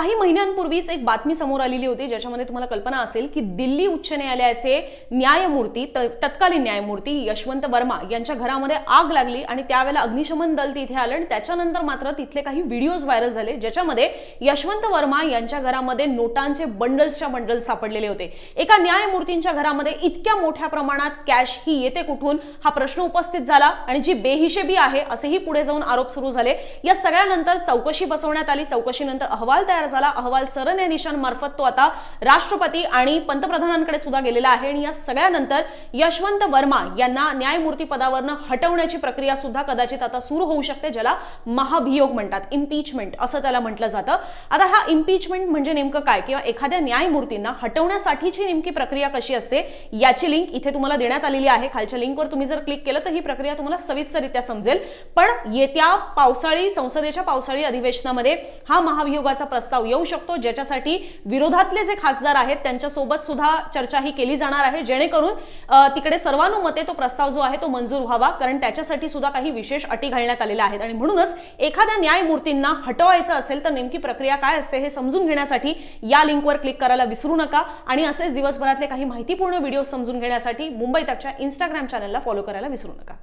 काही महिन्यांपूर्वीच एक बातमी समोर आलेली होती ज्याच्यामध्ये तुम्हाला कल्पना असेल की दिल्ली उच्च न्यायालयाचे न्यायमूर्ती त- तत्कालीन न्यायमूर्ती यशवंत वर्मा यांच्या घरामध्ये आग लागली आणि त्यावेळेला अग्निशमन दल तिथे आलं आणि त्याच्यानंतर मात्र तिथले काही व्हिडिओज व्हायरल झाले ज्याच्यामध्ये यशवंत वर्मा यांच्या घरामध्ये नोटांचे बंडल्सच्या बंडल्स सापडलेले होते. एका न्यायमूर्तींच्या घरामध्ये इतक्या मोठ्या प्रमाणात कॅश ही येते कुठून? हा प्रश्न उपस्थित झाला आणि जी बेहिशेबी आहे असेही पुढे जाऊन आरोप सुरू झाले. या सगळ्यानंतर चौकशी बसवण्यात आली. चौकशीनंतर अहवाल तयार झाला. अहवाल सरन्यायाधीशांमार्फत तो आता राष्ट्रपती आणि पंतप्रधानांकडे सुद्धा गेलेला आहे. आणि या सगळ्यानंतर यशवंत वर्मा यांना न्यायमूर्ती पदावरनं हटवण्याची प्रक्रिया सुद्धा कदाचित आता सुरू होऊ शकते ज्याला महाभियोग म्हणतात इम्पीचमेंट असं त्याला म्हटलं जातं. आता हा इम्पीचमेंट म्हणजे नेमकं काय? किंवा एखाद्या न्यायमूर्तींना हटवण्यासाठीची नेमकी प्रक्रिया कशी असते? याची लिंक इथे तुम्हाला देण्यात आलेली आहे. खालच्या लिंकवर तुम्ही जर क्लिक केलं तर ही प्रक्रिया तुम्हाला सविस्तररित्या समजेल. पण येत्या पावसाळी संसदेच्या पावसाळी अधिवेशनामध्ये हा महाभियोगाचा प्रस्ताव येऊ शकतो ज्याच्यासाठी विरोधातले जे खासदार आहेत त्यांच्यासोबत सुद्धा चर्चा ही केली जाणार आहे. जेणेकरून तिकडे सर्वानुमते तो प्रस्ताव जो आहे तो मंजूर व्हावा कारण त्याच्यासाठी सुद्धा काही विशेष अटी घालण्यात आलेल्या आहेत. आणि म्हणूनच एखाद्या न्यायमूर्तींना हटवायचं असेल तर नेमकी प्रक्रिया काय असते हे समजून घेण्यासाठी या लिंकवर क्लिक करायला विसरू नका. आणि असेच दिवसभरातले काही माहितीपूर्ण व्हिडिओ समजून घेण्यासाठी मुंबई तकच्या इंस्टाग्राम चॅनलला फॉलो करायला विसरू नका.